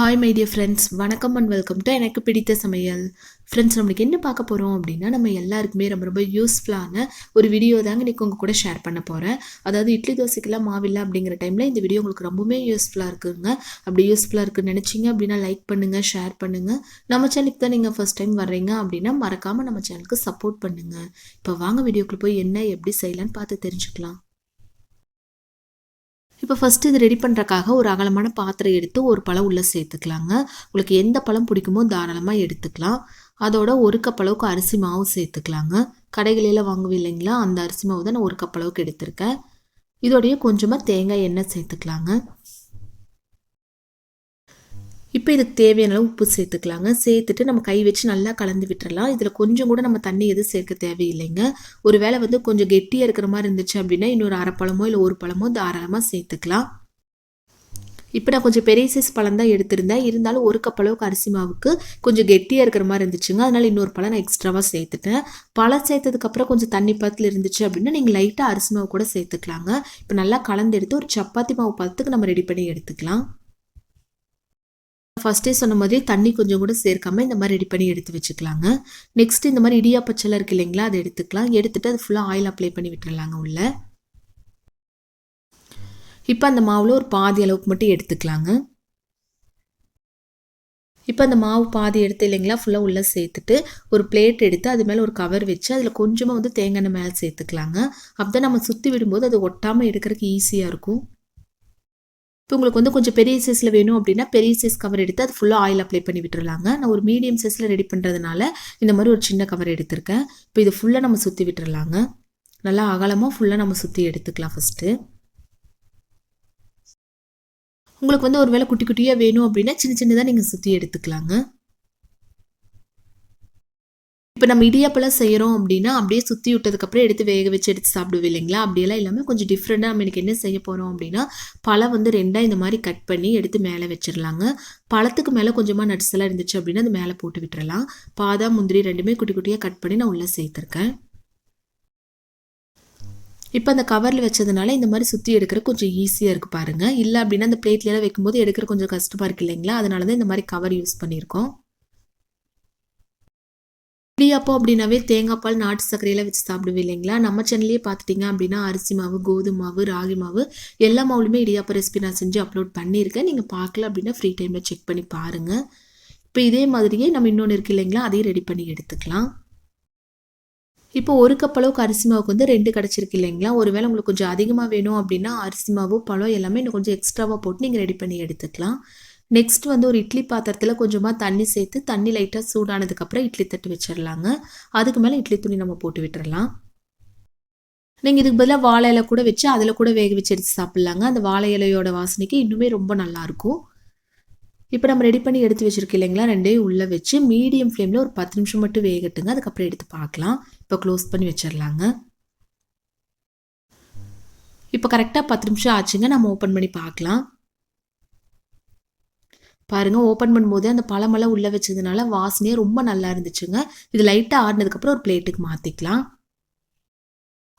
Hi my dear friends வணக்கம் and welcome to எனக்கு பிடித்த சமையல். ஃப்ரெண்ட்ஸ் நம்மளுக்கு என்ன பார்க்க போகிறோம் அப்படின்னா நம்ம எல்லாருக்குமே ரொம்ப ரொம்ப யூஸ்ஃபுல்லான ஒரு வீடியோ தாங்க இன்றைக்கி உங்கள் கூட ஷேர் பண்ண போகிறேன் அதாவது இட்லி தோசைக்கெல்லாம் மாவில்லை அப்படிங்கிற டைமில் இந்த வீடியோ உங்களுக்கு ரொம்பவுமே யூஸ்ஃபுல்லாக இருக்குங்க. அப்படி யூஸ்ஃபுல்லாக இருக்குன்னு நினச்சிங்க அப்படின்னா லைக் பண்ணுங்கள் ஷேர் பண்ணுங்கள் நம்ம சேனலுக்கு தான் நீங்கள் ஃபஸ்ட் டைம் வர்றீங்க அப்படின்னா மறக்காமல் நம்ம சேனலுக்கு சப்போர்ட் பண்ணுங்கள் இப்போ வாங்க வீடியோக்குள்ளே போய் என்ன எப்படி செய்யலான்னு பார்த்து தெரிஞ்சுக்கலாம். இப்போ ஃபஸ்ட்டு இது ரெடி பண்ணுறக்காக ஒரு அகலமான பாத்திரம் எடுத்து ஒரு பழம் உள்ளே சேர்த்துக்கலாங்க. உங்களுக்கு எந்த பழம் பிடிக்குமோ தாராளமாக எடுத்துக்கலாம். அதோட ஒரு கப் அளவுக்கு அரிசி மாவு சேர்த்துக்கலாங்க. கடைகளில் வாங்குவேன் இல்லைங்களா? அந்த அரிசி மாவு தான் நான் ஒரு கப் அளவுக்கு எடுத்திருக்கேன். இதோடைய கொஞ்சமாக தேங்காய் எண்ணெய் சேர்த்துக்கலாங்க. இப்போ இதுக்கு தேவையான அளவு உப்பு சேர்த்துக்கலாங்க. சேர்த்துட்டு நம்ம கை வச்சு நல்லா கலந்து விட்டுறலாம். இதில் கொஞ்சம் கூட நம்ம தண்ணி எதுவும் சேர்க்க தேவையில்லைங்க. ஒரு வேளை வந்து கொஞ்சம் கெட்டியாக இருக்கிற மாதிரி இருந்துச்சு அப்படின்னா இன்னொரு அரை பழமோ இல்லை ஒரு பழமோ தாராளமாக சேர்த்துக்கலாம். இப்போ நான் கொஞ்சம் பெரிய சைஸ் பழம் தான் எடுத்திருந்தேன். இருந்தாலும் ஒரு கப் அளவுக்கு அரிசி மாவுக்கு கொஞ்சம் கெட்டியாக இருக்கிற மாதிரி இருந்துச்சுங்க. அதனால் இன்னொரு பழம் நான் எக்ஸ்ட்ராவாக சேர்த்துட்டேன். பழம் சேர்த்ததுக்கப்புறம் கொஞ்சம் தண்ணி பத்தில் இருந்துச்சு அப்படின்னா நீங்கள் லைட்டாக அரிசி மாவு கூட சேர்த்துக்கலாங்க. இப்போ நல்லா கலந்து எடுத்து ஒரு சப்பாத்தி மாவு பதத்துக்கு நம்ம ரெடி பண்ணி எடுத்துக்கலாம். ஃபஸ்ட்டே சொன்ன மாதிரி தண்ணி கொஞ்சம் கூட சேர்க்காம இந்த மாதிரி ரெடி பண்ணி எடுத்து வச்சுக்கலாங்க. நெக்ஸ்ட் இந்த மாதிரி இடியாப்பச்சலை இருக்கு இல்லைங்களா அதை எடுத்துக்கலாம். எடுத்துட்டு அது ஃபுல்லாக ஆயில் அப்ளை பண்ணி விட்டுடலாங்க உள்ள. இப்போ அந்த மாவில் ஒரு பாதி அளவுக்கு மட்டும் எடுத்துக்கலாங்க. இப்போ அந்த மாவு பாதி எடுத்து இல்லைங்களா ஃபுல்லாக உள்ளே சேர்த்துட்டு ஒரு பிளேட் எடுத்து அது மேலே ஒரு கவர் வச்சு அதில் கொஞ்சமாக வந்து தேங்காய் எண்ணெய் மேலே சேர்த்துக்கலாங்க. அப்போ தான் நம்ம சுற்றி விடும்போது அது ஒட்டாமல் எடுக்கிறதுக்கு ஈஸியாக இருக்கும். இப்போ உங்களுக்கு வந்து கொஞ்சம் பெரிய சைஸில் வேணும் அப்படின்னா பெரிய சைஸ் கவர் எடுத்து அது ஃபுல்லாக ஆயில் அப்ளை பண்ணி விட்டுருலாங்க நான் ஒரு மீடியம் சைஸில் ரெடி பண்ணுறதுனால இந்த மாதிரி ஒரு சின்ன கவர் எடுத்திருக்கேன். இப்போ இது ஃபுல்லாக நம்ம சுற்றி விட்டுருலாங்க நல்லா அகலமாக ஃபுல்லாக நம்ம சுற்றி எடுத்துக்கலாம் ஃபஸ்ட்டு உங்களுக்கு வந்து ஒரு வேளை குட்டி குட்டியாக வேணும் அப்படின்னா சின்ன சின்னதாக நீங்கள் சுற்றி எடுத்துக்கலாங்க. இப்போ நம்ம இடியாப்பெல்லாம் செய்கிறோம் அப்படின்னா அப்படியே சுற்றி விட்டதுக்கப்புறம் எடுத்து வேக வச்சு எடுத்து சாப்பிடுவோம் இல்லைங்களா? அப்படியெல்லாம் இல்லாமல் கொஞ்சம் டிஃப்ரெண்ட்டாக நம்ம எனக்கு என்ன செய்ய போகிறோம் அப்படின்னா பழம் வந்து ரெண்டாக இந்த மாதிரி கட் பண்ணி எடுத்து மேலே வச்சிடலாங்க பழத்துக்கு மேலே கொஞ்சமாக நட்ஸ் எல்லாம் இருந்துச்சு அப்படின்னா அது மேலே போட்டு விட்டுறலாம். பாதாம் முந்திரி ரெண்டுமே குட்டி குட்டியாக கட் பண்ணி நான் உள்ளே சேர்த்துருக்கேன். இப்போ அந்த கவரில் வச்சதுனால இந்த மாதிரி சுற்றி எடுக்கிற கொஞ்சம் ஈஸியாக இருக்குது பாருங்கள் இல்லை அப்படின்னா அந்த பிளேட்லலாம் வைக்கும்போது எடுக்கிற கொஞ்சம் கஷ்டமாக இருக்குது இல்லைங்களா? அதனால தான் இந்த மாதிரி கவர் யூஸ் பண்ணியிருக்கோம். இடியாப்பம் அப்படின்னாவே தேங்காய் பால் நாட்டு சர்க்கரையெல்லாம் வச்சு சாப்பிடுவேன் இல்லைங்களா? நம்ம சேனல்லையே பார்த்துட்டிங்க அப்படின்னா அரிசி மாவு கோதுமை மாவு ராகி மாவு எல்லா மாவுலையுமே இடியாப்பம் ரெசிபி நான் செஞ்சு அப்லோட் பண்ணியிருக்கேன். நீங்கள் பார்க்கல அப்படின்னா ஃப்ரீ டைமில் செக் பண்ணி பாருங்கள் இப்போ இதே மாதிரியே நம்ம இன்னொன்று இருக்குது இல்லைங்களா? அதையும் ரெடி பண்ணி எடுத்துக்கலாம். இப்போ ஒரு கப் அளவுக்கு அரிசி மாவுக்கு வந்து ரெண்டு கிடச்சிருக்கு இல்லைங்களா? ஒருவேளை உங்களுக்கு கொஞ்சம் அதிகமாக வேணும் அப்படின்னா அரிசி மாவு பழம் எல்லாமே இன்னும் கொஞ்சம் எக்ஸ்ட்ராவாக போட்டு நீங்கள் ரெடி பண்ணி எடுத்துக்கலாம். நெக்ஸ்ட் வந்து ஒரு இட்லி பாத்திரத்தில் கொஞ்சமாக தண்ணி சேர்த்து தண்ணி லைட்டாக சூடானதுக்கப்புறம் இட்லி தட்டு வச்சிடலாங்க அதுக்கு மேலே இட்லி துணி நம்ம போட்டு விட்டுறலாம். நீங்கள் இதுக்கு பதிலாக வாழை இலை கூட வச்சு அதில் கூட வேக வச்சு எடுத்து சாப்பிட்லாங்க. அந்த வாழை இலையோட வாசனைக்கு இன்னுமே ரொம்ப நல்லாயிருக்கும் இப்போ நம்ம ரெடி பண்ணி எடுத்து வச்சுருக்கோம் இல்லைங்களா ரெண்டையும் உள்ளே வச்சு மீடியம் ஃப்ளேமில் ஒரு பத்து நிமிஷம் மட்டும் வேகட்டுங்க. அதுக்கப்புறம் எடுத்து பார்க்கலாம். இப்போ க்ளோஸ் பண்ணி வச்சிடலாங்க இப்போ கரெக்டாக பத்து நிமிஷம் ஆச்சுங்க. நம்ம ஓப்பன் பண்ணி பார்க்கலாம். பாருங்கள் ஓப்பன் பண்ணும்போது அந்த பழமெல்லாம் உள்ளே வச்சதுனால வாசனையே ரொம்ப நல்லா இருந்துச்சுங்க. இது லைட்டாக ஆடினதுக்கப்புறம் ஒரு பிளேட்டுக்கு மாற்றிக்கலாம்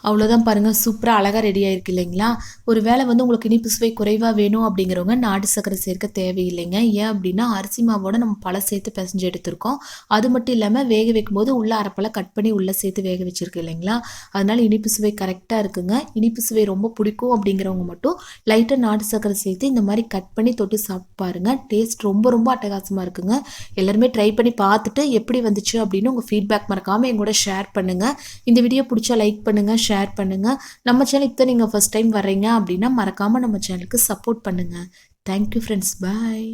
அவ்வளோதான் பாருங்கள் சூப்பராக அழகாக ரெடி ஆயிருக்கு இல்லைங்களா? ஒரு வேளை வந்து உங்களுக்கு இனிப்பு சுவை குறைவாக வேணும் அப்படிங்கிறவங்க நாட்டு சக்கரை சேர்க்க தேவையில்லைங்க. ஏன் அப்படின்னா அரிசி மாவோட நம்ம பழம் சேர்த்து பிசைஞ்சு எடுத்திருக்கோம். அது மட்டும் இல்லாமல் வேக வைக்கும்போது உள்ள அரைப்பழம் கட் பண்ணி உள்ளே சேர்த்து வேக வச்சிருக்கு இல்லைங்களா? அதனால் இனிப்பு சுவை கரெக்டாக இருக்குங்க. இனிப்பு சுவை ரொம்ப பிடிக்கும் அப்படிங்கிறவங்க மட்டும் லைட்டாக நாட்டு சக்கரை சேர்த்து இந்த மாதிரி கட் பண்ணி தொட்டு சாப்பிட்டு பாருங்கள் டேஸ்ட் ரொம்ப ரொம்ப அட்டகாசமாக இருக்குங்க. எல்லாருமே ட்ரை பண்ணி பார்த்துட்டு எப்படி வந்துச்சு அப்படின்னு உங்கள் ஃபீட்பேக் மறக்காமல் எங்கூட ஷேர் பண்ணுங்கள் இந்த வீடியோ பிடிச்சா லைக் பண்ணுங்கள் ஷேர் பண்ணுங்கள் நம்ம சேனல் இப்போ நீங்கள் ஃபஸ்ட் டைம் வர்றீங்க அப்படின்னா மறக்காமல் நம்ம சேனலுக்கு சப்போர்ட் பண்ணுங்கள் தேங்க்யூ ஃப்ரெண்ட்ஸ் பாய்